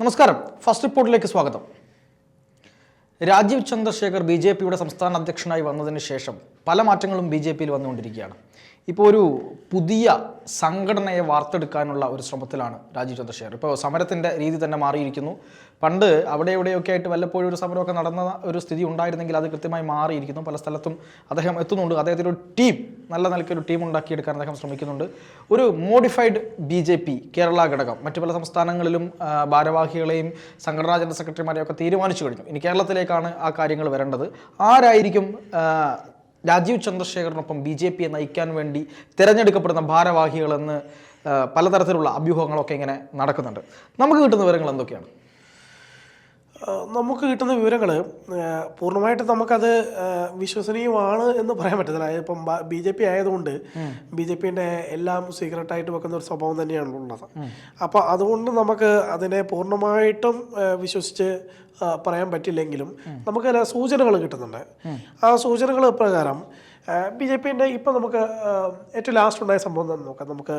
നമസ്കാരം. ഫസ്റ്റ് റിപ്പോർട്ടിലേക്ക് സ്വാഗതം. രാജീവ് ചന്ദ്രശേഖർ ബി ജെ പിയുടെ സംസ്ഥാന അധ്യക്ഷനായി വന്നതിന് ശേഷം പല മാറ്റങ്ങളും ബി ജെ പിയിൽ വന്നുകൊണ്ടിരിക്കുകയാണ്. ഇപ്പോൾ ഒരു പുതിയ സംഘടനയെ വാർത്തെടുക്കാനുള്ള ഒരു ശ്രമത്തിലാണ് രാജീവ് ചന്ദ്രശേഖർ. ഇപ്പോൾ സമരത്തിന്റെ രീതി തന്നെ മാറിയിരിക്കുന്നു. പണ്ട് അവിടെ ഇവിടെയൊക്കെ ആയിട്ട് വല്ലപ്പോഴും ഒരു സമരമൊക്കെ നടന്ന ഒരു സ്ഥിതി ഉണ്ടായിരുന്നെങ്കിൽ അത് കൃത്യമായി മാറിയിരിക്കുന്നു. പല സ്ഥലത്തും അദ്ദേഹം എത്തുന്നുണ്ട്. അദ്ദേഹത്തിന്റെ ഒരു ടീം നല്ല നിലയ്ക്കൊരു ടീം ഉണ്ടാക്കിയെടുക്കാൻ അദ്ദേഹം ശ്രമിക്കുന്നുണ്ട്. ഒരു modified B J P Kerala ഘടകം മറ്റു പല സംസ്ഥാനങ്ങളിലും ഭാരവാഹികളെയും സംഘടനാ ജനറൽ സെക്രട്ടറിമാരെയൊക്കെ തീരുമാനിച്ചു കഴിഞ്ഞു. ഇനി കേരളത്തിലേക്കാണ് ആ കാര്യങ്ങൾ വരേണ്ടത്. ആരായിരിക്കും രാജീവ് ചന്ദ്രശേഖറിനൊപ്പം ബി ജെ പിയെ നയിക്കാൻ വേണ്ടി തിരഞ്ഞെടുക്കപ്പെടുന്ന ഭാരവാഹികളെന്ന് പലതരത്തിലുള്ള അഭ്യൂഹങ്ങളൊക്കെ ഇങ്ങനെ നടക്കുന്നുണ്ട്. നമുക്ക് കിട്ടുന്ന വിവരങ്ങൾ എന്തൊക്കെയാണ്? നമുക്ക് കിട്ടുന്ന വിവരങ്ങൾ പൂർണമായിട്ട് നമുക്കത് വിശ്വസനീയമാണ് എന്ന് പറയാൻ പറ്റത്തില്ല. ഇപ്പം ബി ജെ പി ആയതുകൊണ്ട് ബി ജെ പിന്റെ എല്ലാം സീക്രട്ടായിട്ട് വെക്കുന്ന ഒരു സ്വഭാവം തന്നെയാണ് ഉള്ളത്. അപ്പോൾ അതുകൊണ്ട് നമുക്ക് അതിനെ പൂർണമായിട്ടും വിശ്വസിച്ച് പറയാൻ പറ്റില്ലെങ്കിലും നമുക്ക് സൂചനകൾ കിട്ടുന്നുണ്ട്. ആ സൂചനകൾ പ്രകാരം ബി ജെ പിന്റെ ഇപ്പം നമുക്ക് ഏറ്റവും ലാസ്റ്റ് ഉണ്ടായ സംഭവം തന്നെ നോക്കാം. നമുക്ക്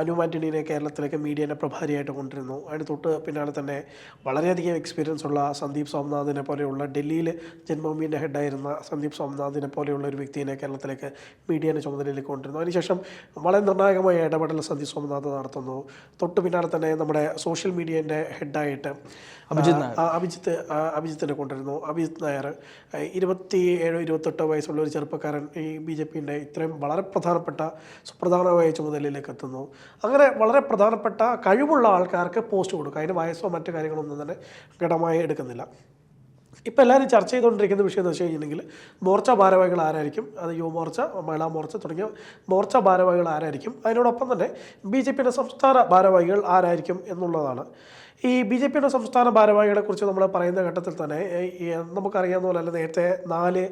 അനു ആന്റണീനെ കേരളത്തിലേക്ക് മീഡിയേന്റെ പ്രഭാരിയായിട്ട് കൊണ്ടിരുന്നു അതിന് തൊട്ട് പിന്നാലെ തന്നെ വളരെയധികം എക്സ്പീരിയൻസ് ഉള്ള സന്ദീപ് സോംനാഥിനെ പോലെയുള്ള ഡൽഹിയിൽ ജന്മഭൂമിന്റെ ഹെഡായിരുന്ന സന്ദീപ് സോംനാഥിനെ പോലെയുള്ള ഒരു വ്യക്തിയെ കേരളത്തിലേക്ക് മീഡിയേന്റെ ചുമതലയിലേക്ക് കൊണ്ടിരുന്നു അതിനുശേഷം വളരെ നിർണായകമായ ഇടപെടൽ സന്ദീപ് സോംനാഥ് നടത്തുന്നു. തൊട്ട് പിന്നാലെ തന്നെ നമ്മുടെ സോഷ്യൽ മീഡിയേന്റെ ഹെഡായിട്ട് അഭിജിത്ത് അഭിജിത്ത് അഭിജിത്തിനെ കൊണ്ടിരുന്നു അഭിജിത്ത് നായർ ഇരുപത്തി ഏഴോ ഇരുപത്തെട്ടോ വയസ്സുള്ള ഒരു ചെറുപ്പക്കാരൻ ഈ ബി ജെ പിന്റെ ഇത്രയും വളരെ പ്രധാനപ്പെട്ട സുപ്രധാനമായ ചുമതലയിലേക്ക് എത്തുന്നു. അങ്ങനെ വളരെ പ്രധാനപ്പെട്ട കഴിവുള്ള ആൾക്കാർക്ക് പോസ്റ്റ് കൊടുക്കുക. അതിന് വയസ്സോ മറ്റു കാര്യങ്ങളൊന്നും തന്നെ ഘടമായി എടുക്കുന്നില്ല. ഇപ്പോൾ എല്ലാവരും ചർച്ച ചെയ്തുകൊണ്ടിരിക്കുന്ന വിഷയം എന്ന് വെച്ച് കഴിഞ്ഞിട്ടുണ്ടെങ്കിൽ മോർച്ച ഭാരവാഹികൾ ആരായിരിക്കും? അത് യുവമോർച്ച മഹിളാ മോർച്ച തുടങ്ങിയ മോർച്ച ഭാരവാഹികൾ ആരായിരിക്കും? അതിനോടൊപ്പം തന്നെ ബി ജെ പിയുടെ സംസ്ഥാന ഭാരവാഹികൾ ആരായിരിക്കും എന്നുള്ളതാണ്. ഈ ബി ജെ പിയുടെ സംസ്ഥാന ഭാരവാഹികളെ കുറിച്ച് നമ്മൾ പറയുന്ന ഘട്ടത്തിൽ തന്നെ നമുക്കറിയാവുന്ന പോലെ അല്ല നേരത്തെ നാല്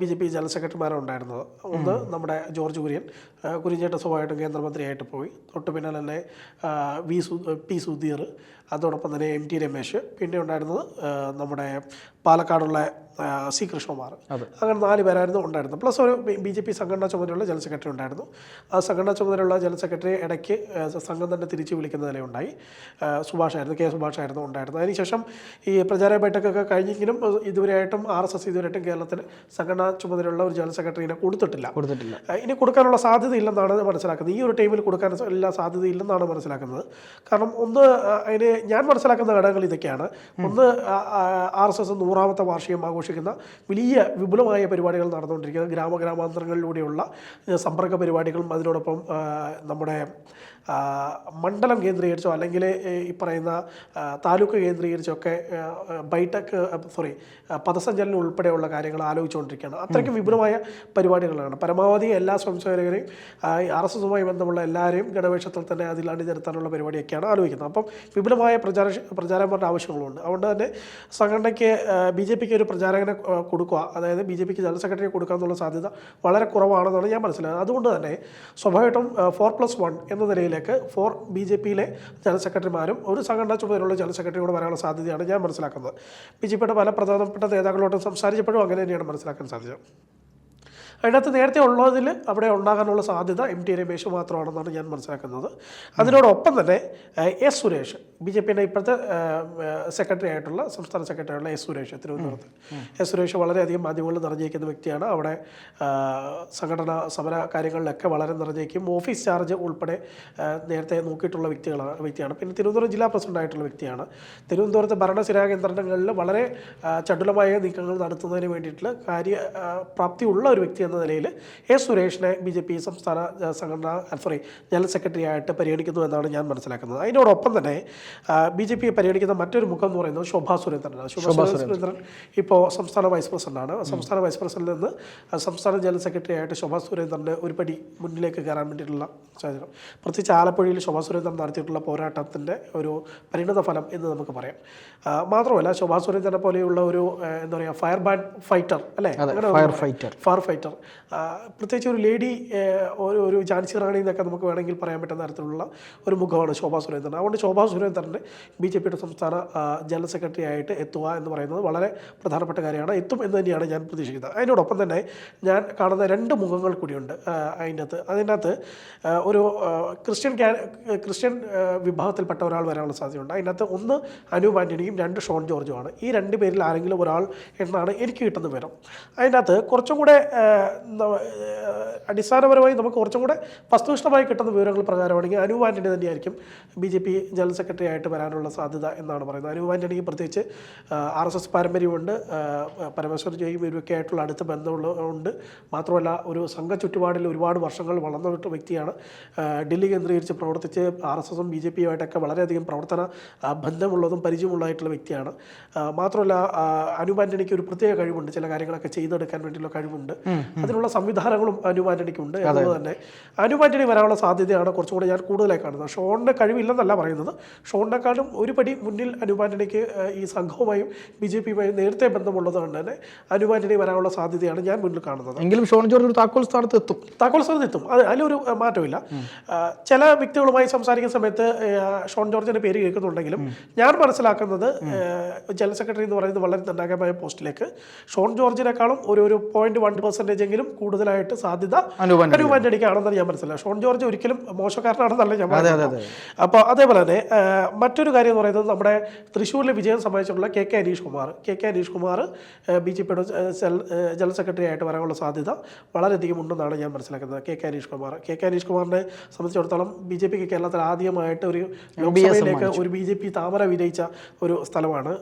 ബി ജെ പി ജനറൽ സെക്രട്ടറിമാരാണ് ഉണ്ടായിരുന്നത്. ഒന്ന് നമ്മുടെ ജോർജ് കുര്യൻ കുര്യൻചേട്ട സ്വഭാവമായിട്ടും കേന്ദ്രമന്ത്രിയായിട്ട് പോയി. തൊട്ട് പിന്നാലെ തന്നെ വി സു പി സുധീർ അതോടൊപ്പം തന്നെ എം ടി രമേശ്. പിന്നെ ഉണ്ടായിരുന്നത് നമ്മുടെ പാലക്കാടുള്ള സി കൃഷ്ണകുമാർ. അങ്ങനെ നാല് പേരായിരുന്നു ഉണ്ടായിരുന്നത്. പ്ലസ് ഒരു ബി ജെ പി സംഘടനാ ചുമതലയുള്ള ജനറൽ സെക്രട്ടറി ഉണ്ടായിരുന്നു. ആ സംഘടനാ ചുമതലയുള്ള ജനറൽ സെക്രട്ടറി ഇടയ്ക്ക് സംഘം തന്നെ തിരിച്ചു വിളിക്കുന്ന നിലയുണ്ടായി സുഭാഷായിരുന്നു കെ സുഭാഷായിരുന്നു ഉണ്ടായിരുന്നു അതിനുശേഷം ഈ പ്രചാര ബൈഠക്കൊക്കെ കഴിഞ്ഞെങ്കിലും ഇതുവരെയായിട്ടും ആർ എസ് എസ് ഇതുവരെയായിട്ടും കേരളത്തിന് സംഘടനാ ചുമതലയുള്ള ഒരു ജനറൽ സെക്രട്ടറിനെ കൊടുത്തിട്ടില്ല. കൊടുത്തിട്ടില്ല. ഇനി കൊടുക്കാനുള്ള സാധ്യത ഇല്ലെന്നാണ് മനസ്സിലാക്കുന്നത്. ഈ ഒരു ടൈമിൽ കൊടുക്കാൻ എല്ലാ സാധ്യതയില്ലെന്നാണ് മനസ്സിലാക്കുന്നത്. കാരണം ഒന്ന് അതിന് ഞാൻ മനസ്സിലാക്കുന്ന ഘടകങ്ങൾ ഇതൊക്കെയാണ്. ഒന്ന് ആർ എസ് എസ് നൂറാമത്തെ വാർഷികം ആഘോഷിക്കുന്ന വലിയ വിപുലമായ പരിപാടികൾ നടന്നുകൊണ്ടിരിക്കുന്നത് ഗ്രാമഗ്രാമാന്തരങ്ങളിലൂടെയുള്ള സമ്പർക്ക പരിപാടികളും അതിനോടൊപ്പം നമ്മുടെ മണ്ഡലം കേന്ദ്രീകരിച്ചോ അല്ലെങ്കിൽ ഈ പറയുന്ന താലൂക്ക് കേന്ദ്രീകരിച്ചൊക്കെ ബൈടെക് സോറി പദസഞ്ചലനം ഉൾപ്പെടെയുള്ള കാര്യങ്ങൾ ആലോചിച്ചുകൊണ്ടിരിക്കുകയാണ്. അത്രയ്ക്ക് വിപുലമായ പരിപാടികളാണ്. പരമാവധി എല്ലാ സ്വയംസേവകരെയും ആർ എസ് എസുമായി ബന്ധമുള്ള എല്ലാവരെയും ഗണവേഷത്തിൽ തന്നെ അതിൽ അണിനിരത്താനുള്ള പരിപാടിയൊക്കെയാണ് ആലോചിക്കുന്നത്. അപ്പം വിപുലമായ പ്രചാര പ്രചാരങ്ങളുടെ ആവശ്യങ്ങളുണ്ട്. അതുകൊണ്ട് തന്നെ സംഘടനയ്ക്ക് ബി ജെ പിക്ക് ഒരു പ്രചാരകനെ ആ, കൊടുക്കുക. അതായത് ബി ജെ പിക്ക് ജനറൽ സെക്രട്ടറിയെ കൊടുക്കുക എന്നുള്ള സാധ്യത വളരെ കുറവാണെന്നാണ് ഞാൻ മനസ്സിലാക്കുന്നത്. അതുകൊണ്ട് തന്നെ സ്വാഭാവികമായിട്ടും ഫോർ പ്ലസ് വൺ എന്ന നിലയിലേക്ക് ഫോർ ബി ജെ പിയിലെ ജനറൽ സെക്രട്ടറിമാരും ഒരു സംഘടനാ ചുമതലയുള്ള ജനറൽ സെക്രട്ടറി കൂടെ വരാനുള്ള സാധ്യതയാണ് ഞാൻ മനസ്സിലാക്കുന്നത്. ബി ജെ പിയുടെ പല പ്രധാനപ്പെട്ട നേതാക്കളോടും സംസാരിച്ചപ്പോഴും അങ്ങനെ തന്നെയാണ് മനസ്സിലാക്കാൻ സാധിച്ചത് അതിനകത്ത് നേരത്തെ ഉള്ളതിൽ അവിടെ ഉണ്ടാകാനുള്ള സാധ്യത എം ടി രമേശ് മാത്രമാണെന്നാണ് ഞാൻ മനസ്സിലാക്കുന്നത്. അതിനോടൊപ്പം തന്നെ എസ് സുരേഷ് ബി ജെ പിയുടെ ഇപ്പോഴത്തെ സെക്രട്ടറി ആയിട്ടുള്ള സംസ്ഥാന സെക്രട്ടറി ആയിട്ടുള്ള എസ് സുരേഷ് തിരുവനന്തപുരത്ത്. എസ് സുരേഷ് വളരെയധികം മാധ്യമങ്ങളിൽ നിറഞ്ഞിരിക്കുന്ന വ്യക്തിയാണ്. അവിടെ സംഘടന സമര കാര്യങ്ങളിലൊക്കെ വളരെ നിറഞ്ഞേക്കും ഓഫീസ് ചാർജ് ഉൾപ്പെടെ നേരത്തെ നോക്കിയിട്ടുള്ള വ്യക്തികളാണ് വ്യക്തിയാണ്. പിന്നെ തിരുവനന്തപുരം ജില്ലാ പ്രസിഡന്റ് ആയിട്ടുള്ള വ്യക്തിയാണ്. തിരുവനന്തപുരത്ത് ഭരണസ്ഥിരാ കേന്ദ്രങ്ങളിൽ വളരെ ചടുലമായ നീക്കങ്ങൾ നടത്തുന്നതിന് വേണ്ടിയിട്ടുള്ള കാര്യ ഉള്ള പ്രാപ്തിയുള്ള ഒരു വ്യക്തി എന്ന നിലയിൽ എ സുരേഷിനെ ബി ജെ പി സംസ്ഥാന സംഘടന സോറി ജനറൽ സെക്രട്ടറി ആയിട്ട് പരിഗണിക്കുന്നു എന്നാണ് ഞാൻ മനസ്സിലാക്കുന്നത്. അതിനോടൊപ്പം തന്നെ ബി ജെ പിയെ പരിഗണിക്കുന്ന മറ്റൊരു മുഖം എന്ന് പറയുന്നത് ശോഭാ സുരേന്ദ്രനാണ്. ശോഭാ സുരേന്ദ്രൻ ഇപ്പോൾ സംസ്ഥാന വൈസ് പ്രസിഡന്റാണ്. സംസ്ഥാന വൈസ് പ്രസിഡന്റിൽ നിന്ന് സംസ്ഥാന ജനറൽ സെക്രട്ടറി ആയിട്ട് ശോഭാ സുരേന്ദ്രന്റെ ഒരു പടി മുന്നിലേക്ക് കയറാൻ വേണ്ടിയിട്ടുള്ള സാഹചര്യം. പ്രത്യേകിച്ച് ആലപ്പുഴയിൽ ശോഭാ സുരേന്ദ്രൻ നടത്തിയിട്ടുള്ള പോരാട്ടത്തിന്റെ ഒരു പരിണത ഫലം എന്ന് നമുക്ക് പറയാം. മാത്രമല്ല ശോഭാ സുരേന്ദ്രനെ പോലെയുള്ള ഒരു എന്താ പറയുക ഫയർ ബാൻഡ് ഫൈറ്റർ അല്ലേ? Fire fighter. Fire fighter. പ്രത്യേകിച്ച് ഒരു ലേഡി ഒരു ഒരു ജാൻസി റാണി എന്നൊക്കെ നമുക്ക് വേണമെങ്കിൽ പറയാൻ പറ്റുന്ന തരത്തിലുള്ള ഒരു മുഖമാണ് ശോഭാ സുരേന്ദ്രൻ. അതുകൊണ്ട് ശോഭാ സുരേന്ദ്രന്റെ ബി ജെ പിയുടെ സംസ്ഥാന ജനറൽ സെക്രട്ടറി ആയിട്ട് എത്തുക എന്ന് പറയുന്നത് വളരെ പ്രധാനപ്പെട്ട കാര്യമാണ്. എത്തും എന്ന് തന്നെയാണ് ഞാൻ പ്രതീക്ഷിക്കുന്നത്. അതിനോടൊപ്പം തന്നെ ഞാൻ കാണുന്ന രണ്ട് മുഖങ്ങൾ കൂടിയുണ്ട് അതിന്റെ അകത്ത്. അതിന്റെ അകത്ത് ഒരു ക്രിസ്ത്യൻ ക്രിസ്ത്യൻ വിഭാഗത്തിൽപ്പെട്ട ഒരാൾ വരാനുള്ള സാധ്യതയുണ്ട്. അതിന്റെ അകത്ത് ഒന്ന് അനൂപ് ആന്റണിയും രണ്ട് ഷോൺ ജോർജുമാണ്. ഈ രണ്ട് പേരിൽ ആരെങ്കിലും ഒരാൾ എന്നാണ് എനിക്ക് കിട്ടുന്ന വിവരം. അതിന്റെ അകത്ത് കുറച്ചും കൂടെ അടിസ്ഥാനപരമായി നമുക്ക് കുറച്ചും കൂടെ വസ്തുനിഷ്ഠമായി കിട്ടുന്ന വിവരങ്ങൾ പ്രകാരമാണെങ്കിൽ അനൂപ് ആന്റണി തന്നെയായിരിക്കും B J P general secretary ആയിട്ട് വരാനുള്ള സാധ്യത എന്നാണ് പറയുന്നത്. അനൂപ് ആന്റണിക്ക് പ്രത്യേകിച്ച് ആർ എസ് എസ് പാരമ്പര്യമുണ്ട് പരമേശ്വർ ജയും ഇവരൊക്കെ ആയിട്ടുള്ള അടുത്ത ബന്ധമുള്ള ഉണ്ട്. മാത്രമല്ല ഒരു സംഘ ചുറ്റുപാടിൽ ഒരുപാട് വർഷങ്ങൾ വളർന്ന വ്യക്തിയാണ്. ഡൽഹി കേന്ദ്രീകരിച്ച് പ്രവർത്തിച്ച് ആർ എസ് എസും ബി ജെ പിയുമായിട്ടൊക്കെ വളരെയധികം പ്രവർത്തന ബന്ധമുള്ളതും പരിചയമുള്ളതായിട്ടുള്ള വ്യക്തിയാണ്. മാത്രമല്ല അനൂപ് ആന്റണിക്ക് ഒരു പ്രത്യേക കഴിവുണ്ട്. ചില കാര്യങ്ങളൊക്കെ ചെയ്തെടുക്കാൻ വേണ്ടിയുള്ള കഴിവുണ്ട്. അതിനുള്ള സംവിധാനങ്ങളും അനൂപ് ആന്റണിക്കുണ്ട് അതുകൊണ്ട് തന്നെ. അനുപാറ്റണി വരാനുള്ള സാധ്യതയാണ് കുറച്ചും കൂടി ഞാൻ കൂടുതലായി കാണുന്നത്. ഷോണിന്റെ കഴിവില്ലെന്നല്ല പറയുന്നത്. ഷോണിനെക്കാളും ഒരു പടി മുന്നിൽ അനുപാറ്റണിക്ക് ഈ സംഘവുമായും ബി ജെ പിയുമായും നേരത്തെ ബന്ധമുള്ളത് കൊണ്ട് തന്നെ അനുപാറ്റണി വരാനുള്ള സാധ്യതയാണ് ഞാൻ മുന്നിൽ കാണുന്നത്. എങ്കിലും ഷോൺ ജോർജ് ഒരു താക്കോൽ സ്ഥാനത്ത് എത്തും താക്കോൽ സ്ഥാനത്ത് എത്തും അത് അതിലൊരു മാറ്റമില്ല. ചില വ്യക്തികളുമായി സംസാരിക്കുന്ന സമയത്ത് ഷോൺ ജോർജിന്റെ പേര് കേൾക്കുന്നുണ്ടെങ്കിലും ഞാൻ മനസ്സിലാക്കുന്നത് ജനറൽ സെക്രട്ടറി എന്ന് പറയുന്നത് വളരെ നിർണായകമായ പോസ്റ്റിലേക്ക്. ഷോൺ ജോർജിനേക്കാളും ഒരു ഒരു പോയിന്റ് വൺ പെർസെന്റേജ് എങ്കിലും കൂടുതലായിട്ട് സാധ്യത അനൂപ് ആന്റണി. അനൂപ് ഞാൻ മനസ്സിലായി ഷോൺ ജോർജ് ഒരിക്കലും മോശക്കാരനാണെന്നല്ല ഞാൻ പറയുന്നത്. അപ്പോൾ അതേപോലെ തന്നെ മറ്റൊരു കാര്യം എന്ന് പറയുന്നത് നമ്മുടെ തൃശ്ശൂരിലെ വിജയം സംബന്ധിച്ചിട്ടുള്ള K K Aneesh Kumar. K K Aneesh Kumar B J പിയുടെ ജനറൽ സെക്രട്ടറി ആയിട്ട് വരാനുള്ള സാധ്യത വളരെയധികം ഉണ്ടെന്നാണ് ഞാൻ മനസ്സിലാക്കുന്നത്. K K Aneesh Kumar. K K Aneesh കുമാറിനെ സംബന്ധിച്ചിടത്തോളം ബി ജെ പിക്ക് കേരളത്തിൽ ആദ്യമായിട്ട് ഒരു ലോക്സഭയിലേക്ക് ഒരു ബി ജെ പി താമര വിജയിച്ച ഒരു സ്ഥലമാണ്.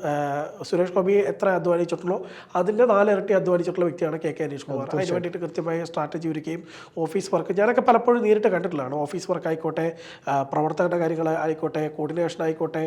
സുരേഷ് ഗോപി എത്ര അധ്വാനിച്ചിട്ടുള്ളോ അതിന്റെ നാലിരട്ടി അധ്വാനിച്ചിട്ടുള്ള വ്യക്തിയാണ് കെ കെ അനീഷ് കുമാർ. അതിന് വേണ്ടിയിട്ട് കൃത്യമായ സ്ട്രാറ്റജി ഒരുക്കുകയും ഓഫീസ് വർക്ക് ഞാനൊക്കെ പലപ്പോഴും നേരിട്ട് കണ്ടിട്ടുള്ളതാണ്. ഓഫീസ് വർക്ക് ആയിക്കോട്ടെ പ്രവർത്തകരുടെ കാര്യങ്ങൾ ആയിക്കോട്ടെ കോർഡിനേഷൻ ആയിക്കോട്ടെ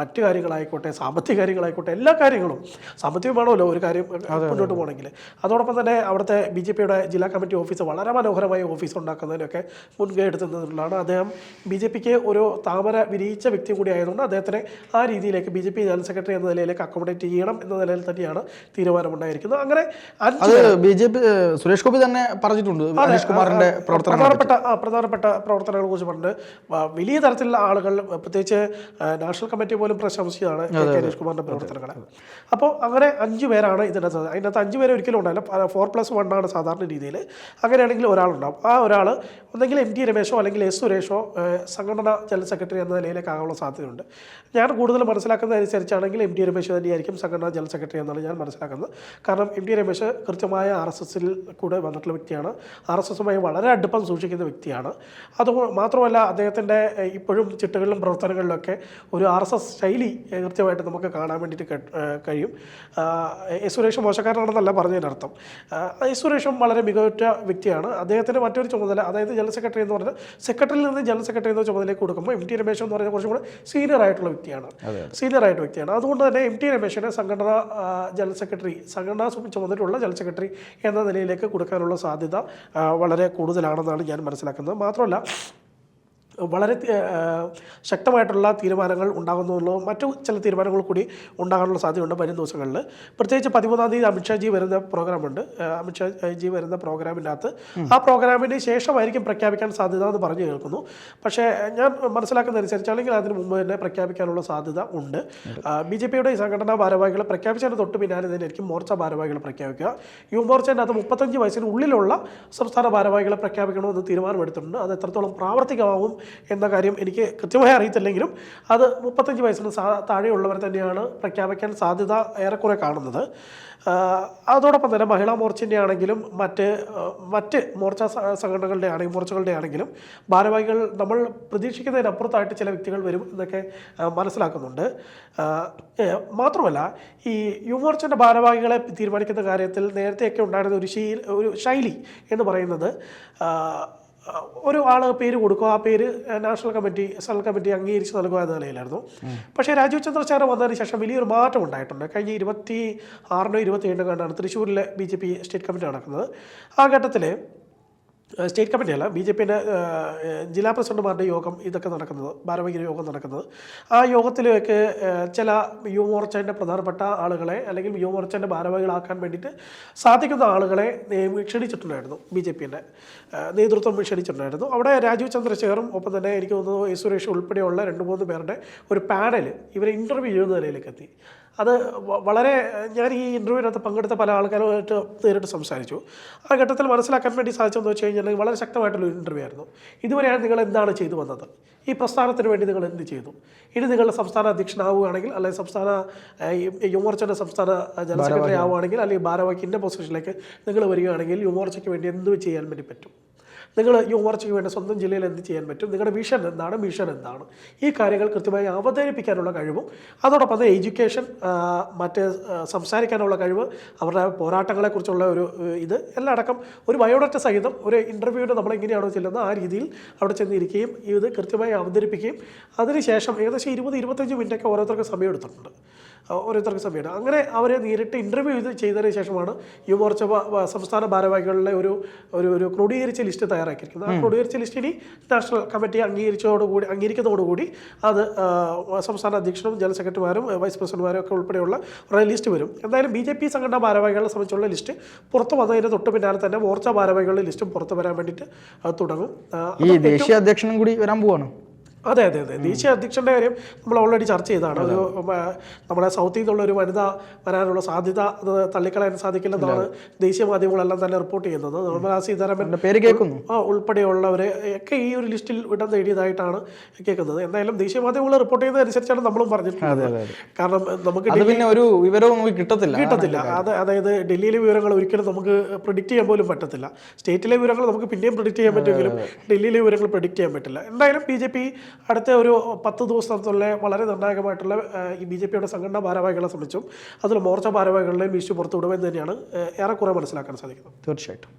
മറ്റു കാര്യങ്ങളായിക്കോട്ടെ സാമ്പത്തിക കാര്യങ്ങളായിക്കോട്ടെ എല്ലാ കാര്യങ്ങളും സാമ്പത്തികം വേണമല്ലോ ഒരു കാര്യം മുന്നോട്ട് പോകണമെങ്കിൽ. അതോടൊപ്പം തന്നെ അവിടുത്തെ ബി ജെ പിയുടെ ജില്ലാ കമ്മിറ്റി ഓഫീസ് വളരെ മനോഹരമായ ഓഫീസ് ഉണ്ടാക്കുന്നതിനൊക്കെ മുൻകൈ എടുത്തുള്ളതാണ് അദ്ദേഹം ബി ജെ പിക്ക് ഒരു താമര വിരിയിച്ച വ്യക്തി കൂടി ആയതുകൊണ്ട് അദ്ദേഹത്തിനെ ആ രീതിയിലേക്ക് B J P general secretary എന്ന നിലയിലേക്ക് അക്കോമഡേറ്റ് ചെയ്യണം എന്ന നിലയിൽ തന്നെയാണ് തീരുമാനമുണ്ടായിരിക്കുന്നത്. അങ്ങനെ അത് B J P Suresh Gopi തന്നെ പറഞ്ഞിട്ടുണ്ട് സുരേഷ് കുമാറിന്റെ പ്രവർത്തനം പ്രധാനപ്പെട്ട പ്രധാനപ്പെട്ട പ്രവർത്തനങ്ങളെ കുറിച്ച് പറഞ്ഞിട്ടുണ്ട് വലിയ തരത്തിലുള്ള ആളുകൾ പ്രത്യേകിച്ച് നാഷണൽ കമ്മിറ്റി പോലും പ്രശംസിച്ചതാണ് സുരേഷ് കുമാറിന്റെ പ്രവർത്തനങ്ങൾ അപ്പോൾ അങ്ങനെ അഞ്ചു പേരാണ് ഇതിനകത്ത്. അതിനകത്ത് അഞ്ചു പേരെ ഒരിക്കലും ഉണ്ടായില്ല ഫോർ പ്ലസ് വൺ ആണ് സാധാരണ രീതിയിൽ അങ്ങനെയാണെങ്കിൽ ഒരാളുണ്ടാവും. ആ ഒരാൾ ഒന്നെങ്കിൽ എം ടി രമേശോ അല്ലെങ്കിൽ എസ് സുരേഷോ സംഘടനാ ജനറൽ സെക്രട്ടറി എന്ന നിലയിലേക്ക് ആകാനുള്ള സാധ്യതയുണ്ട്. ഞാൻ കൂടുതൽ മനസ്സിലാക്കുന്നത് അനുസരിച്ചാണെങ്കിൽ എം ടി രമേശ് തന്നെയായിരിക്കും സംഘടനാ ജനറൽ സെക്രട്ടറി എന്നാണ് ഞാൻ മനസ്സിലാക്കുന്നത്. കാരണം എം ടി രമേശ് കൃത്യമായ ആർ എസ് എസിൽ കൂടെ വന്നിട്ടുള്ള വ്യക്തിയാണ്. ആർ എസ് എസുമായി വളരെ അടുപ്പം സൂക്ഷിക്കുന്ന വ്യക്തിയാണ്. അത് മാത്രമല്ല അദ്ദേഹത്തിന്റെ ഇപ്പോഴും ചിട്ടകളിലും പ്രവർത്തനങ്ങളിലൊക്കെ ഒരു ആർ എസ് എസ് ശൈലി കൃത്യമായിട്ട് നമുക്ക് കാണാൻ വേണ്ടിയിട്ട് കഴിയും. സുരേഷ് മോശക്കാരനാണെന്നല്ല പറഞ്ഞതിനർത്ഥം എസ് സുരേഷും വളരെ മികവുറ്റ വ്യക്തിയാണ്. അദ്ദേഹത്തിന്റെ മറ്റൊരു ചുമതല അതായത് ജനറൽ സെക്രട്ടറി എന്ന് പറഞ്ഞാൽ സെക്രട്ടറിയിൽ നിന്ന് ജനറൽ സെക്രട്ടറി എന്ന ചുമതലയിലേക്ക് കൊടുക്കുമ്പോൾ എം ടി രമേശ് എന്ന് പറയുന്ന കുറച്ചും കൂടെ സീനിയർ ആയിട്ടുള്ള വ്യക്തിയാണ്. സീനിയർ ആയിട്ട് വ്യക്തിയാണ്. അതുകൊണ്ട് തന്നെ എം ടി രമേശിനെ സംഘടനാ ജനറൽ സെക്രട്ടറി സംഘടനാ ചുമതലയുള്ള ജനറൽ സെക്രട്ടറി എന്ന നിലയിലേക്ക് കൊടുക്കാനുള്ള സാധ്യത വളരെ കൂടുതലാണെന്നാണ് ഞാൻ മനസ്സിലാക്കുന്നത്. മാത്രമല്ല വളരെ ശക്തമായിട്ടുള്ള തീരുമാനങ്ങൾ ഉണ്ടാകുന്നുള്ള മറ്റു ചില തീരുമാനങ്ങൾ കൂടി ഉണ്ടാകാനുള്ള സാധ്യതയുണ്ട് വരും ദിവസങ്ങളിൽ. പ്രത്യേകിച്ച് പതിമൂന്നാം തീയതി അമിത്ഷാജി വരുന്ന പ്രോഗ്രാമുണ്ട്. അമിത്ഷാജി അമിത്ഷാ ജി വരുന്ന പ്രോഗ്രാമിനകത്ത്. ആ പ്രോഗ്രാമിന് ശേഷമായിരിക്കും പ്രഖ്യാപിക്കാൻ സാധ്യത എന്ന് പറഞ്ഞു കേൾക്കുന്നു. പക്ഷേ ഞാൻ മനസ്സിലാക്കുന്നതനുസരിച്ച് അല്ലെങ്കിൽ അതിന് മുമ്പ് തന്നെ പ്രഖ്യാപിക്കാനുള്ള സാധ്യത ഉണ്ട്. ബി ജെ പിയുടെ ഈ സംഘടനാ ഭാരവാഹികളെ പ്രഖ്യാപിച്ചതിന് തൊട്ട് പിന്നാലെ തന്നെ ആയിരിക്കും മോർച്ച ഭാരവാഹികളെ പ്രഖ്യാപിക്കുക. യുവമോർച്ചേന്റെ അത് മുപ്പത്തഞ്ച് വയസ്സിന് ഉള്ളിലുള്ള സംസ്ഥാന ഭാരവാഹികളെ പ്രഖ്യാപിക്കണമെന്ന് തീരുമാനമെടുത്തിട്ടുണ്ട്. അത് എത്രത്തോളം പ്രാവർത്തികമാവും എന്ന കാര്യം എനിക്ക് കൃത്യമായി അറിയത്തില്ലെങ്കിലും അത് മുപ്പത്തഞ്ച് വയസ്സിന് സാ താഴെയുള്ളവർ തന്നെയാണ് പ്രഖ്യാപിക്കാൻ സാധ്യത ഏറെക്കുറെ കാണുന്നത്. അതോടൊപ്പം തന്നെ മഹിളാ മോർച്ചിന്റെ ആണെങ്കിലും മറ്റ് മറ്റ് മോർച്ച സംഘടനകളുടെ ആണെങ്കിലും മോർച്ചകളുടെ ആണെങ്കിലും ഭാരവാഹികൾ നമ്മൾ പ്രതീക്ഷിക്കുന്നതിനപ്പുറത്തായിട്ട് ചില വ്യക്തികൾ വരും എന്നൊക്കെ മനസ്സിലാക്കുന്നുണ്ട്. മാത്രമല്ല ഈ യുവമോർച്ചന്റെ ഭാരവാഹികളെ തീരുമാനിക്കുന്ന കാര്യത്തിൽ നേരത്തെയൊക്കെ ഉണ്ടായിരുന്ന ഒരു ശീ ഒരു ശൈലി എന്ന് പറയുന്നത് ഒരു ആൾ പേര് കൊടുക്കുക ആ പേര് നാഷണൽ കമ്മിറ്റി സെൻട്രൽ കമ്മിറ്റി അംഗീകരിച്ച് നൽകുക എന്ന നിലയിലായിരുന്നു. പക്ഷേ രാജീവ് ചന്ദ്രശേഖർ വന്നതിന് ശേഷം വലിയൊരു മാറ്റം ഉണ്ടായിട്ടുണ്ട്. കഴിഞ്ഞ ഇരുപത്തി ആറിനോ ഇരുപത്തി ഏഴിനോ കണ്ടാണ് തൃശ്ശൂരിലെ B J P state committee നടക്കുന്നത്. ആ ഘട്ടത്തിൽ സ്റ്റേറ്റ് കമ്മിറ്റിയല്ല ബി ജെ പിന്റെ ജില്ലാ പ്രസിഡന്റുമാരുടെ യോഗം ഇതൊക്കെ നടക്കുന്നത് ഭാരവഹിക യോഗം നടക്കുന്നത്. ആ യോഗത്തിലേക്ക് ചില യുവമോർച്ചേന്റെ പ്രധാനപ്പെട്ട ആളുകളെ അല്ലെങ്കിൽ യുവമോർച്ചേന്റെ ഭാരവാഹികളാക്കാൻ വേണ്ടിയിട്ട് സാധിക്കുന്ന ആളുകളെ ക്ഷണിച്ചിട്ടുണ്ടായിരുന്നു ബി ജെ പിന്റെ നേതൃത്വം ക്ഷണിച്ചിട്ടുണ്ടായിരുന്നു. അവിടെ രാജീവ് ചന്ദ്രശേഖറും ഒപ്പം തന്നെ എനിക്ക് തോന്നുന്നു സുരേഷ് ഉൾപ്പെടെയുള്ള രണ്ട് മൂന്ന് പേരുടെ ഒരു പാനൽ ഇവരെ ഇന്റർവ്യൂ ചെയ്യുന്ന നിലയിലേക്ക് എത്തി അത് വളരെ ഞാൻ ഈ ഇന്റർവ്യൂവിനകത്ത് പങ്കെടുത്ത പല ആൾക്കാരുമായിട്ട് നേരിട്ട് സംസാരിച്ചു. ആ ഘട്ടത്തിൽ മനസ്സിലാക്കാൻ വേണ്ടി സാധിച്ചതെന്ന് വെച്ച് കഴിഞ്ഞാൽ വളരെ ശക്തമായിട്ടുള്ള ഒരു ഇന്റർവ്യൂ ആയിരുന്നു. ഇതുവരെയാണ് നിങ്ങൾ എന്താണ് ചെയ്തു വന്നത്? ഈ പ്രസ്ഥാനത്തിന് വേണ്ടി നിങ്ങൾ എന്ത് ചെയ്തു? ഇനി നിങ്ങൾ സംസ്ഥാന അധ്യക്ഷനാവുകയാണെങ്കിൽ അല്ലെങ്കിൽ സംസ്ഥാന യുവമോർച്ചയുടെ സംസ്ഥാന ജനറൽ സെക്രട്ടറി ആവുകയാണെങ്കിൽ അല്ലെങ്കിൽ ഭാരവാഹിന്റെ പൊസിഷനിലേക്ക് നിങ്ങൾ വരികയാണെങ്കിൽ യുവമോർച്ചയ്ക്ക് വേണ്ടി എന്ത് ചെയ്യാൻ വേണ്ടി പറ്റും? നിങ്ങൾ യുവമോർച്ചയ്ക്ക് വേണ്ട സ്വന്തം ജില്ലയിൽ എന്ത് ചെയ്യാൻ പറ്റും? നിങ്ങളുടെ വിഷൻ എന്താണ്? മിഷൻ എന്താണ്? ഈ കാര്യങ്ങൾ കൃത്യമായി അവതരിപ്പിക്കാനുള്ള കഴിവും അതോടൊപ്പം തന്നെ എഡ്യൂക്കേഷൻ മറ്റ് സംസാരിക്കാനുള്ള കഴിവ് അവരുടെ പോരാട്ടങ്ങളെക്കുറിച്ചുള്ള ഒരു ഇത് എല്ലാം അടക്കം ഒരു ബയോഡാറ്റ സഹിതം ഒരു ഇന്റർവ്യൂവിന് നമ്മൾ എങ്ങനെയാണോ ചെല്ലുന്നത് ആ രീതിയിൽ അവിടെ ചെന്നിരിക്കുകയും ഇത് കൃത്യമായി അവതരിപ്പിക്കുകയും അതിനുശേഷം ഏകദേശം ഇരുപത് ഇരുപത്തഞ്ച് മിനിറ്റൊക്കെ ഓരോരുത്തർക്ക് സമയം എടുത്തിട്ടുണ്ട്. ഓരോരുത്തർക്ക് സമയമാണ് അങ്ങനെ അവരെ നേരിട്ട് ഇന്റർവ്യൂ ചെയ്തതിന് ശേഷമാണ് യുവമോർച്ച സംസ്ഥാന ഭാരവാഹികളുടെ ഒരു ഒരു ക്രോഡീകരിച്ച ലിസ്റ്റ് തയ്യാറാക്കിയിരിക്കുന്നത് ആ ലിസ്റ്റ് ഇനി നാഷണൽ കമ്മിറ്റി അംഗീകരിച്ചതോടുകൂടി അംഗീകരിക്കുന്നതോടുകൂടി അത് സംസ്ഥാന അധ്യക്ഷനും ജനറൽ സെക്രട്ടറിമാരും വൈസ് പ്രസിഡന്റുമാരും ഒക്കെ ഉൾപ്പെടെയുള്ള ഒരു ലിസ്റ്റ് വരും. എന്തായാലും ബി ജെ പി സംഘടനാ ഭാരവാഹികളെ സംബന്ധിച്ചുള്ള ലിസ്റ്റ് പുറത്ത് വന്നതിന് തൊട്ട് പിന്നാലെ തന്നെ മോർച്ച ഭാരവാഹികളുടെ ലിസ്റ്റും പുറത്ത് വരാൻ വേണ്ടിയിട്ട് തുടങ്ങും. ഈ ദേശീയ അധ്യക്ഷനും കൂടി വരാൻ പോവാണ്? അതെ അതെ അതെ. ദേശീയ അധ്യക്ഷന്റെ കാര്യം നമ്മൾ ഓൾറെഡി ചർച്ച ചെയ്തതാണ്. ഒരു നമ്മുടെ സൗത്തിൽ നിന്നുള്ള ഒരു വനിത വരാനുള്ള സാധ്യത അത് തള്ളിക്കളയാൻ സാധിക്കില്ലെന്നാണ് ദേശീയ മാധ്യമങ്ങളെല്ലാം തന്നെ റിപ്പോർട്ട് ചെയ്യുന്നത്. നിർമ്മലാ സീതാരാമൻ പേര് കേൾക്കുന്നു. ആ ഉൾപ്പെടെയുള്ളവരെ ഒക്കെ ഈ ഒരു ലിസ്റ്റിൽ ഇടം നേടിയതായിട്ടാണ് കേൾക്കുന്നത്. എന്തായാലും ദേശീയ മാധ്യമങ്ങൾ റിപ്പോർട്ട് ചെയ്യുന്നതനുസരിച്ചാണ് നമ്മളും പറഞ്ഞിട്ടുള്ളത്. കാരണം നമുക്ക് പിന്നെ ഒരു വിവരവും കിട്ടത്തില്ല. കിട്ടത്തില്ല. അത് അതായത് ഡൽഹിയിലെ വിവരങ്ങൾ ഒരിക്കലും നമുക്ക് പ്രിഡിക്റ്റ് ചെയ്യാൻ പോലും പറ്റത്തില്ല. സ്റ്റേറ്റിലെ വിവരങ്ങൾ നമുക്ക് പിന്നെയും പ്രിഡിക്റ്റ് ചെയ്യാൻ പറ്റുമെങ്കിലും ഡൽഹിയിലെ വിവരങ്ങൾ പ്രിഡിക്റ്റ് ചെയ്യാൻ പറ്റില്ല. എന്തായാലും ബി ജെ പി അടുത്ത ഒരു പത്ത് ദിവസത്തുള്ള വളരെ നിർണായകമായിട്ടുള്ള ഈ ബി ജെ പിയുടെ സംഘടനാ ഭാരവാഹികളെ സംബന്ധിച്ചും അതിൽ മോർച്ച ഭാരവാഹികളുടെയും ലിസ്റ്റ് പുറത്തുവിടുമെന്ന് തന്നെയാണ് ഏറെക്കുറെ മനസ്സിലാക്കാൻ സാധിക്കുന്നത്. തീർച്ചയായിട്ടും.